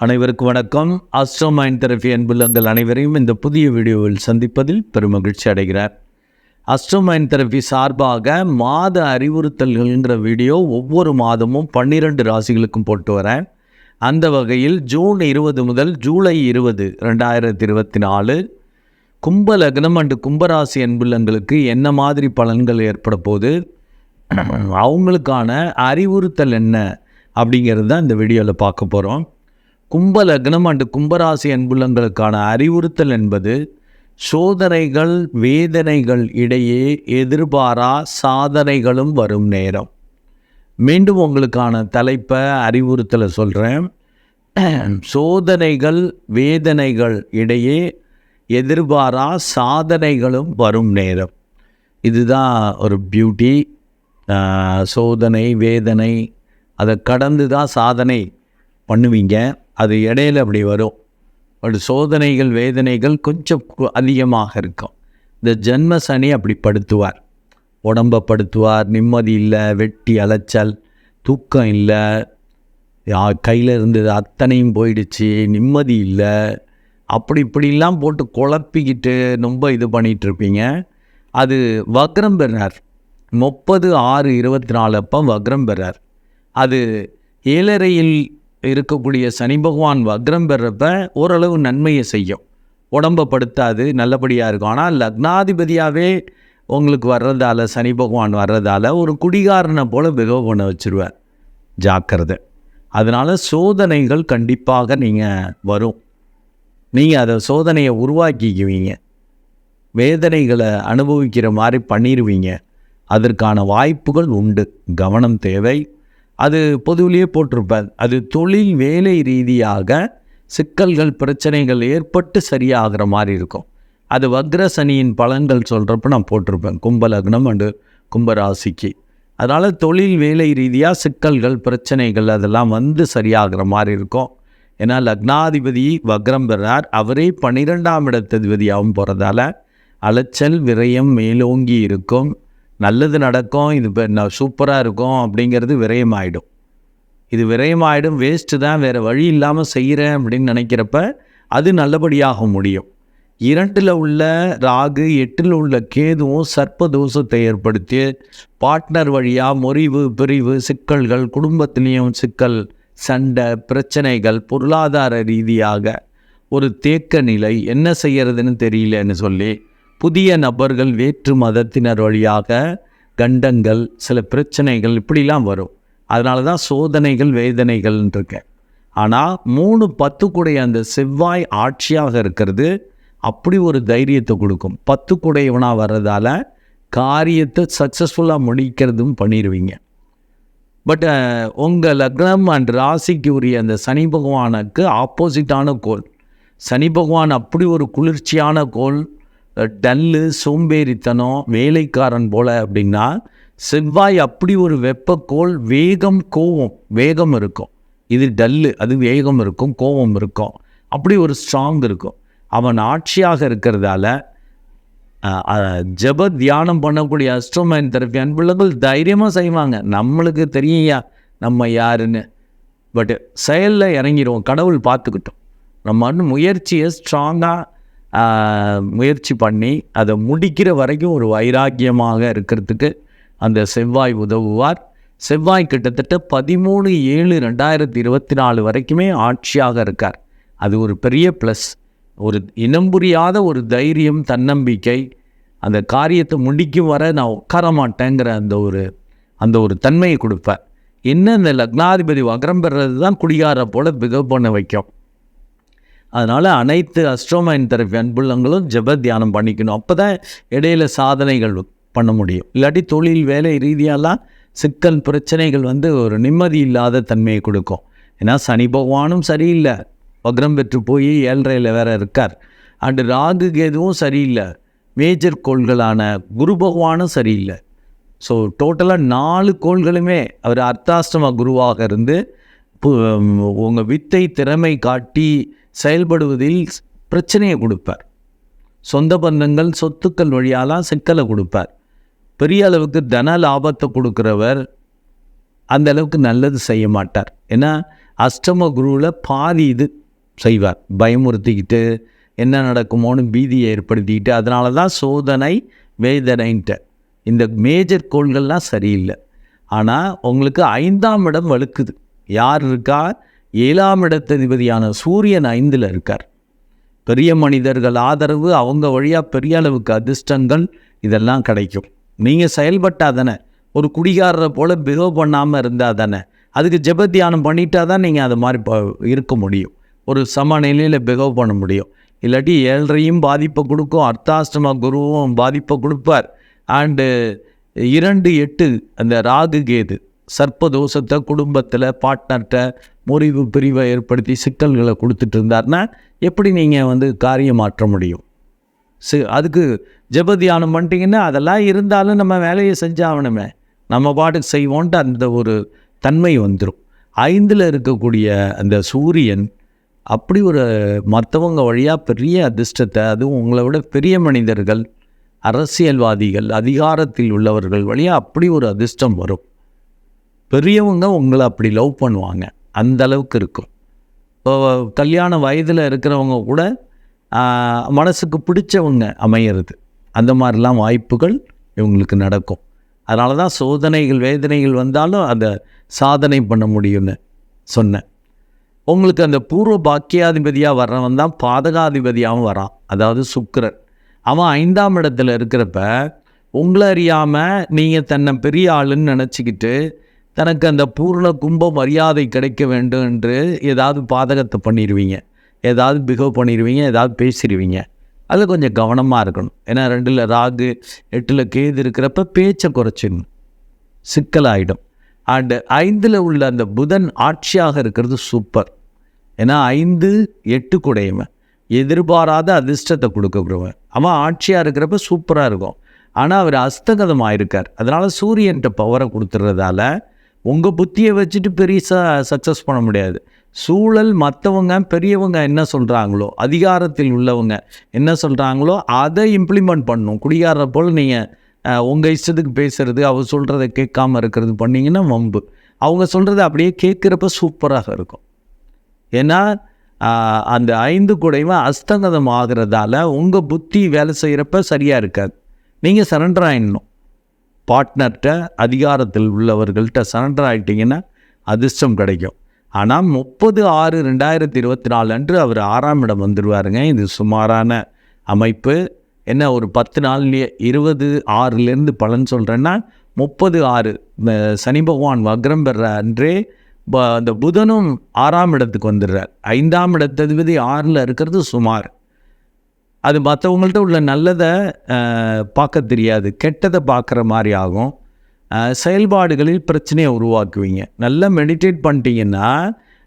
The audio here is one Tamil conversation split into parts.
அனைவருக்கும் வணக்கம். அஸ்ட்ரோ மைண்ட் தெரபி அன்புள்ளங்கள் அனைவரையும் இந்த புதிய வீடியோவில் சந்திப்பதில் பெருமகிழ்ச்சி அடைகிறார் அஸ்ட்ரோ மைண்ட் தெரபி சார்பாக மாத அறிவுறுத்தல்கள்ங்கிற வீடியோ ஒவ்வொரு மாதமும் பன்னிரெண்டு ராசிகளுக்கும் போட்டு வரேன். அந்த வகையில் ஜூன் இருபது முதல் ஜூலை இருபது ரெண்டாயிரத்தி இருபத்தி நாலு கும்ப லக்னம் அண்டு கும்பராசி அன்புள்ளங்களுக்கு என்ன மாதிரி பலன்கள் ஏற்பட போது அவங்களுக்கான அறிவுறுத்தல் என்ன? அப்படிங்கிறது தான் இந்த வீடியோவில் பார்க்க போகிறோம் கும்ப லக்னம் அண்டு கும்பராசி அன்புள்ளங்களுக்கான அறிவுறுத்தல் என்பது சோதனைகள் வேதனைகள் இடையே எதிர்பாரா சாதனைகளும் வரும் நேரம். மீண்டும் உங்களுக்கான தலைப்பை அறிவுறுத்தலை சொல்கிறேன் சோதனைகள் வேதனைகள் இடையே எதிர்பாரா சாதனைகளும் வரும் நேரம். இதுதான் ஒரு பியூட்டி சோதனை வேதனை அதை கடந்து தான் சாதனை பண்ணுவீங்க. அது இடையில அப்படி வரும். ஒரு சோதனைகள் வேதனைகள் கொஞ்சம் அதிகமாக இருக்கும். இந்த ஜென்ம சனி அப்படி படுத்துவார். உடம்பை படுத்துவார் நிம்மதி இல்லை வெட்டி அலைச்சல் தூக்கம் இல்லை கையில் இருந்தது அத்தனையும் போயிடுச்சு நிம்மதி இல்லை அப்படி இப்படிலாம் போட்டு குழப்பிக்கிட்டு ரொம்ப இது பண்ணிகிட்ருப்பீங்க அது வக்ரம் பெறார். முப்பது ஆறு இருபத்தி நாலு அப்போ வக்ரம் பெறார். அது ஏழரையில் இருக்கக்கூடிய சனி பகவான் வக்ரம் பெறப்ப ஓரளவு நன்மையை செய்யும். உடம்பை படுத்தாது நல்லபடியாக இருக்கும். ஆனால் லக்னாதிபதியாகவே உங்களுக்கு வர்றதால சனி பகவான் வர்றதால ஒரு குடிகாரனை போல் பிகவ் பண்ண வச்சுருவார். ஜாக்கிரதை. அதனால் சோதனைகள் கண்டிப்பாக நீங்கள் வரும். நீங்கள் அதை சோதனையை உருவாக்கிக்குவீங்க. வேதனைகளை அனுபவிக்கிற மாதிரி பண்ணிடுவீங்க அதற்கான வாய்ப்புகள் உண்டு. கவனம் தேவை. அது பொதுவிலேயே போட்டிருப்பேன் அது தொழில் வேலை ரீதியாக சிக்கல்கள் பிரச்சனைகள் ஏற்பட்டு சரியாகிற மாதிரி இருக்கும். அது வக்ர சனியின் பலன்கள் சொல்கிறப்ப நான் போட்டிருப்பேன். கும்பலக்னம் அண்டு கும்பராசிக்கு அதனால் தொழில் வேலை ரீதியாக சிக்கல்கள் பிரச்சனைகள் அதெல்லாம் வந்து சரியாகிற மாதிரி இருக்கும். ஏன்னா லக்னாதிபதி வக்ரம் பெறார். அவரே பன்னிரெண்டாம் இடத்ததிபதியாகவும் போகிறதால அலைச்சல் விரயம் மேலோங்கி இருக்கும். நல்லது நடக்கும் இது இப்போ சூப்பராக இருக்கும் அப்படிங்கிறது விரயமாயிடும். இது விரயமாயிடும் வேஸ்ட்டு தான் வேறு வழி இல்லாமல் செய்கிறேன் அப்படின்னு நினைக்கிறப்ப அது நல்லபடியாக முடியும். இரண்டில் உள்ள ராகு எட்டில் உள்ள கேதுவும் சர்ப்ப தோஷத்தை ஏற்படுத்தி பார்ட்னர் வழியாக முறிவு பிரிவு சிக்கல்கள் குடும்பத்திலையும் சிக்கல் சண்டை பிரச்சனைகள் பொருளாதார ரீதியாக ஒரு தேக்க நிலை என்ன செய்யறதுன்னு தெரியலன்னு சொல்லி புதிய நபர்கள் வேற்று மதத்தினர் வழியாக கண்டங்கள் சில பிரச்சனைகள் இப்படிலாம் வரும். அதனால தான் சோதனைகள் வேதனைகள்னு இருக்கேன் ஆனால் மூணு பத்துக்குடைய அந்த செவ்வாய் ஆட்சியாக இருக்கிறது அப்படி ஒரு தைரியத்தை கொடுக்கும். பத்துக்குடையவனாக வர்றதால காரியத்தை சக்ஸஸ்ஃபுல்லாக முடிக்கிறதும் பண்ணிடுவீங்க பட் உங்கள் லக்னம் அண்ட் ராசிக்கு உரிய அந்த சனி பகவானுக்கு ஆப்போசிட்டான கோல் சனி பகவான் அப்படி ஒரு குளிர்ச்சியான கோல் டல்லு சோம்பேறித்தனம் வேலைக்காரன் போல அப்படின்னா செவ்வாய் அப்படி ஒரு வெப்பக்கோள் வேகம் கோவம் வேகம் இருக்கும். இது டல்லு அது வேகம் இருக்கும் கோவம் இருக்கும். அப்படி ஒரு ஸ்ட்ராங் இருக்கும். அவன் ஆட்சியாக இருக்கிறதால ஜப ஜெப தியானம் பண்ணக்கூடிய அஸ்ட்ரோமேன் தெரப்பி அன்புள்ளங்கள் தைரியமாக செய்வாங்க. நம்மளுக்கு தெரியும்யா நம்ம யாருன்னு. பட் செயலில் இறங்கிடுவோம் கடவுள் பார்த்துக்கிட்டோம். நம்ம முயற்சியை ஸ்ட்ராங்காக முயற்சி பண்ணி அதை முடிக்கிற வரைக்கும் ஒரு வைராக்கியமாக இருக்கிறதுக்கு அந்த செவ்வாய் உதவுவார். செவ்வாய் கிட்டத்தட்ட பதிமூணு ஏழு ரெண்டாயிரத்தி இருபத்தி நாலு வரைக்குமே ஆட்சியாக இருக்கார். அது ஒரு பெரிய ப்ளஸ் ஒரு இனம் புரியாத ஒரு தைரியம் தன்னம்பிக்கை அந்த காரியத்தை முடிக்கும் வர நான் உட்கார மாட்டேங்கிற அந்த ஒரு அந்த ஒரு தன்மையை கொடுப்பேன் என்ன இந்த லக்னாதிபதி வக்ரம் பெறது தான் குடிகார போல் பிகவ் பண்ண வைக்கும். அதனால் அனைத்து அஸ்ட்ரோமைன் தெரப்பி அன்புள்ளங்களும் ஜப தியானம் பண்ணிக்கணும். அப்போ தான் இடையில சாதனைகள் பண்ண முடியும். இல்லாட்டி தொழில் வேலை ரீதியாலாம் சிக்கல் பிரச்சனைகள் வந்து ஒரு நிம்மதி இல்லாத தன்மையை கொடுக்கும். ஏன்னா சனி பகவானும் சரியில்லை. வக்ரம் பெற்று போய் ஏழ்றையில் வேற இருக்கார். அண்டு ராகு கேதுவும் சரியில்லை. மேஜர் கோள்களான குரு பகவானும் சரியில்லை. ஸோ டோட்டலாக நாலு கோள்களுமே அவர் அர்த்தாஷ்டம குருவாக இருந்து உங்கள் வித்தை திறமை காட்டி செயல்படுவதில் பிரச்சனையை கொடுப்பார். சொந்த பந்தங்கள் சொத்துக்கள் வழியாலாம் சிக்கலை கொடுப்பார். பெரிய அளவுக்கு தன லாபத்தை கொடுக்குறவர் அந்த அளவுக்கு நல்லது செய்ய மாட்டார். ஏன்னா அஷ்டம குருவில் பாதி இது செய்வார். பயமுறுத்திக்கிட்டு என்ன நடக்குமோன்னு பீதியை ஏற்படுத்திக்கிட்டு அதனால தான் சோதனை வேதனைன்ட்டு. இந்த மேஜர் கோள்கள்லாம் சரியில்லை. ஆனால் உங்களுக்கு ஐந்தாம் இடம் வலுக்குது யார் இருக்கா? ஏழாம் இடத்ததிபதியான சூரியன் ஐந்தில் இருக்கார். பெரிய மனிதர்கள் ஆதரவு அவங்க வழியாக பெரிய அளவுக்கு அதிர்ஷ்டங்கள் இதெல்லாம் கிடைக்கும். நீங்கள் செயல்பட்டால் தானே ஒரு குடிகாரரை போல் பிஹேவ் பண்ணாமல் இருந்தால் தானே அதுக்கு ஜெபத்தியானம் பண்ணிட்டா தான் நீங்கள் அது மாதிரி ப- இருக்க முடியும். ஒரு சமநிலையில் பிஹேவ் பண்ண முடியும். இல்லாட்டி ஏழரையும் பாதிப்பை கொடுக்கும் அர்த்தாஷ்டம குருவும் பாதிப்பை கொடுப்பார். அண்டு இரண்டு எட்டு அந்த ராகு கேது. சர்ப்பதோஷத்தை குடும்பத்தில் பார்ட்னர்கிட்ட முறிவு பிரிவை ஏற்படுத்தி சிக்கல்களை கொடுத்துட்டு இருந்தார்னா எப்படி நீங்கள் வந்து காரியம் மாற்ற முடியும்? சி அதுக்கு ஜெப தியானம் பண்ணிட்டீங்கன்னா அதெல்லாம் இருந்தாலும் நம்ம வேலையை செஞ்சாகணுமே. நம்ம பாட்டுக்கு செய்வோன்ட்டு அந்த ஒரு தன்மை வந்துடும் ஐந்தில் இருக்கக்கூடிய அந்த சூரியன் அப்படி ஒரு மற்றவங்க வழியாக பெரிய அதிர்ஷ்டத்தை அதுவும் உங்களை விட பெரிய மனிதர்கள் அரசியல்வாதிகள் அதிகாரத்தில் உள்ளவர்கள் வழியாக அப்படி ஒரு அதிர்ஷ்டம் வரும். பெரியவங்க உங்களை அப்படி லவ் பண்ணுவாங்க. அந்த அளவுக்கு இருக்கும். இப்போ கல்யாண வயதில் இருக்கிறவங்க கூட மனசுக்கு பிடிச்சவங்க அமையிறது. அந்த மாதிரிலாம் வாய்ப்புகள் இவங்களுக்கு நடக்கும். அதனால தான் சோதனைகள் வேதனைகள் வந்தாலும் அதை சாதனை பண்ண முடியும்னு சொன்னேன். உங்களுக்கு அந்த பூர்வ பாக்கியாதிபதியாக வர்றவன் தான் பாதகாதிபதியாகவும் வரான். அதாவது சுக்கரன். அவன் ஐந்தாம் இடத்துல இருக்கிறப்ப உங்களை அறியாமல் நீங்கள் தன்னை பெரிய ஆளுன்னு நினச்சிக்கிட்டு தனக்கு அந்த பூர்ண கும்ப மரியாதை கிடைக்க வேண்டும் என்று ஏதாவது பாதகத்தை பண்ணிடுவீங்க ஏதாவது பிகவ் பண்ணிடுவீங்க ஏதாவது பேசிடுவீங்க அது கொஞ்சம் கவனமாக இருக்கணும். ஏன்னா ரெண்டில் ராகு எட்டில் கேது இருக்கிறப்ப பேச்சை குறைச்சிடணும் சிக்கலாயிடும். அண்டு ஐந்தில் உள்ள அந்த புதன் ஆட்சியாக இருக்கிறது சூப்பர். ஏன்னா ஐந்து எட்டு குடையவன். எதிர்பாராத அதிர்ஷ்டத்தை கொடுக்கக்கூடியவன் அவன் ஆட்சியாக இருக்கிறப்ப சூப்பராக இருக்கும். ஆனால் அவர் அஸ்தகதமாக இருக்கார் அதனால் சூரியன்ட்ட பவரை கொடுத்துறதால உங்கள் புத்தியை வச்சுட்டு பெருசாக சக்ஸஸ் பண்ண முடியாது. சூழல் மற்றவங்க பெரியவங்க என்ன சொல்கிறாங்களோ அதிகாரத்தில் உள்ளவங்க என்ன சொல்கிறாங்களோ அதை இம்ப்ளிமெண்ட் பண்ணணும் குடிகாரரை போல் நீங்கள் உங்கள் இஷ்டத்துக்கு பேசுகிறது அவர் சொல்கிறத கேட்காம இருக்கிறது பண்ணிங்கன்னா வம்பு. அவங்க சொல்கிறத அப்படியே கேட்குறப்ப சூப்பராக இருக்கும். ஏன்னா அந்த ஐந்து குடைவன் அஸ்தங்கதம் ஆகிறதால உங்கள் புத்தி வேலை செய்கிறப்ப சரியாக இருக்காது. நீங்கள் சரண்டர் ஆகிடணும் பார்ட்னர்கிட்ட அதிகாரத்தில் உள்ளவர்கள்ட்ட சரண்டர் ஆகிட்டிங்கன்னா அதிர்ஷ்டம் கிடைக்கும். ஆனால் முப்பது ஆறு ரெண்டாயிரத்தி இருபத்தி நாலு அன்று அவர் ஆறாம் இடம் வந்துடுவாருங்க இது சுமாரான அமைப்பு. என்ன ஒரு பத்து நாள்லேயே இருபது ஆறுலேருந்து பலன் சொல்கிறேன்னா முப்பது ஆறு சனி பகவான் வக்ரம் பெற அன்றே ப- அந்த புதனும் ஆறாம் இடத்துக்கு வந்துடுறார். ஐந்தாம் இடத்ததிபதி ஆறில் இருக்கிறது சுமார். அது மற்றவங்கள்ட்ட உள்ள நல்லதை பார்க்க தெரியாது. கெட்டதை பார்க்குற மாதிரி ஆகும். செயல்பாடுகளில் பிரச்சனையை உருவாக்குவீங்க. நல்லா மெடிடேட் பண்ணிட்டீங்கன்னா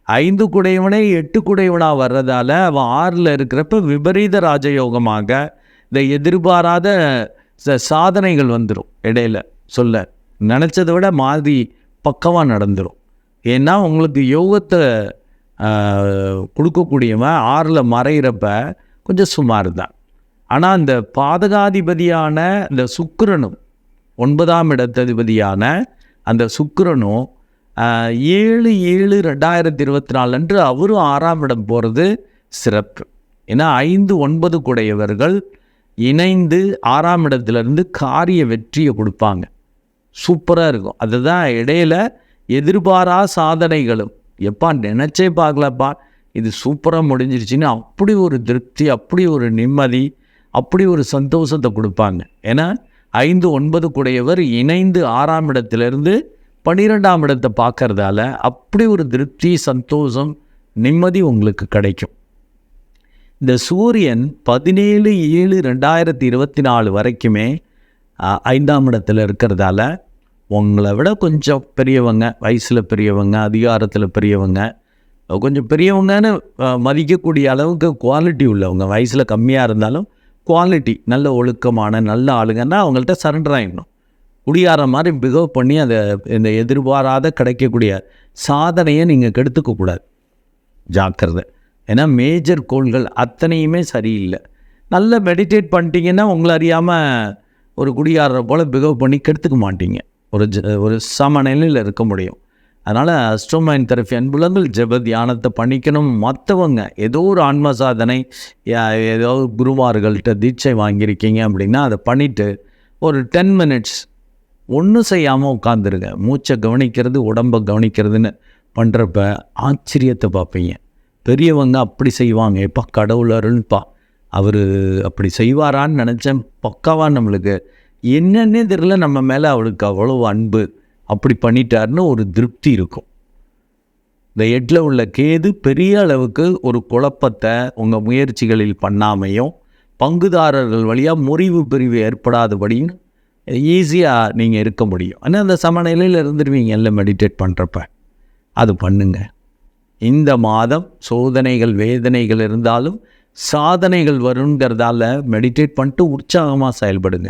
ஐந்து குடையவனே எட்டு குடையவனாக வர்றதால அவன் ஆறில் இருக்கிறப்ப விபரீத ராஜயோகமாக இந்த எதிர்பாராத ச- சாதனைகள் வந்துடும் இடையில. சொல்ல நினச்சதை விட மாதிரி பக்கமாக நடந்துடும் ஏன்னா உங்களுக்கு யோகத்தை கொடுக்கக்கூடியவன் ஆறில் மறையிறப்ப கொஞ்சம் சுமார் தான் ஆனால் அந்த பாதகாதிபதியான இந்த சுக்கரனும் ஒன்பதாம் இடத்ததிபதியான அந்த சுக்கரனும் ஏழு ஏழு ரெண்டாயிரத்தி இருபத்தி நாலு அன்று அவரும் ஆறாம் இடம் போகிறது சிறப்பு. ஏன்னா ஐந்து ஒன்பது குடையவர்கள் இணைந்து ஆறாம் இடத்துலேருந்து காரிய வெற்றியை கொடுப்பாங்க. சூப்பராக இருக்கும். அதுதான் இடையில எதிர்பாரா சாதனைகளும். எப்பா நினச்சே பார்க்கலப்பா. இது சூப்பராக முடிஞ்சிருச்சுன்னு அப்படி ஒரு திருப்தி அப்படி ஒரு நிம்மதி அப்படி ஒரு சந்தோஷத்தை கொடுப்பாங்க. ஏன்னா ஐந்து ஒன்பது கூடையவர் இணைந்து ஆறாம் இடத்துலேருந்து பன்னிரெண்டாம் இடத்தை பார்க்கறதால அப்படி ஒரு திருப்தி சந்தோஷம் நிம்மதி உங்களுக்கு கிடைக்கும். இந்த சூரியன் பதினேழு ஏழு ரெண்டாயிரத்தி இருபத்தி நாலு வரைக்குமே ஐந்தாம் இடத்துல இருக்கிறதால உங்களை விட கொஞ்சம் பெரியவங்க வயசில் பெரியவங்க அதிகாரத்தில் பெரியவங்க கொஞ்சம் பெரியவங்கன்னு மதிக்கக்கூடிய அளவுக்கு குவாலிட்டி உள்ளவங்க. வயசில் கம்மியாக இருந்தாலும் குவாலிட்டி நல்ல ஒழுக்கமான நல்ல ஆளுங்கன்னா அவங்கள்ட்ட சரண்டர் ஆகிடணும் குடியார மாதிரி பிகவ் பண்ணி அதை இந்த எதிர்பாராத கிடைக்கக்கூடிய சாதனையை நீங்கள் கெடுத்துக்கக்கூடாது ஜாக்கிரதை. ஏன்னா மேஜர் கோள்கள் அத்தனையுமே சரியில்லை. நல்லா மெடிடேட் பண்ணிட்டீங்கன்னா உங்களை அறியாமல் ஒரு குடியாரரை போல் பிகவ் பண்ணி கெடுத்துக்க மாட்டீங்க. ஒரு ஜ ஒரு சமநிலையில் இருக்க முடியும். அதனால் அஸ்ட்ரோமைன் தெரப்பி அன்புலங்கள் ஜெப தியானத்தை பண்ணிக்கணும். மற்றவங்க ஏதோ ஒரு ஆன்ம சாதனை ஏதோ குருமார்கள்ட்ட தீட்சை வாங்கியிருக்கீங்க அப்படின்னா அதை பண்ணிவிட்டு ஒரு டென் மினிட்ஸ் ஒன்றும் செய்யாமல் உட்காந்துருங்க மூச்சை கவனிக்கிறது உடம்பை கவனிக்கிறதுன்னு பண்ணுறப்ப ஆச்சரியத்தை பார்ப்பீங்க. பெரியவங்க அப்படி செய்வாங்க. எப்பா கடவுள் அருள்ப்பா அவர் அப்படி செய்வாரான்னு நினச்சேன். பக்காவாக நம்மளுக்கு. என்னன்னே தெரியல நம்ம மேலே அவளுக்கு அவ்வளோ அன்பு. அப்படி பண்ணிட்டாருன்னு ஒரு திருப்தி இருக்கும். இந்த எட்டில் உள்ள கேது பெரிய அளவுக்கு ஒரு குழப்பத்தை உங்கள் முயற்சிகளில் பண்ணாமையும் பங்குதாரர்கள் வழியாக முறிவு பிரிவு ஏற்படாதபடியும் ஈஸியாக நீங்கள் இருக்க முடியும். ஆனால் அந்த சமநிலையில் இருந்துருவீங்க எல்லாம் மெடிடேட் பண்ணுறப்ப அது பண்ணுங்க. இந்த மாதம் சோதனைகள் வேதனைகள் இருந்தாலும் சாதனைகள் வருங்கிறதால மெடிடேட் பண்ணிட்டு உற்சாகமாக செயல்படுங்க.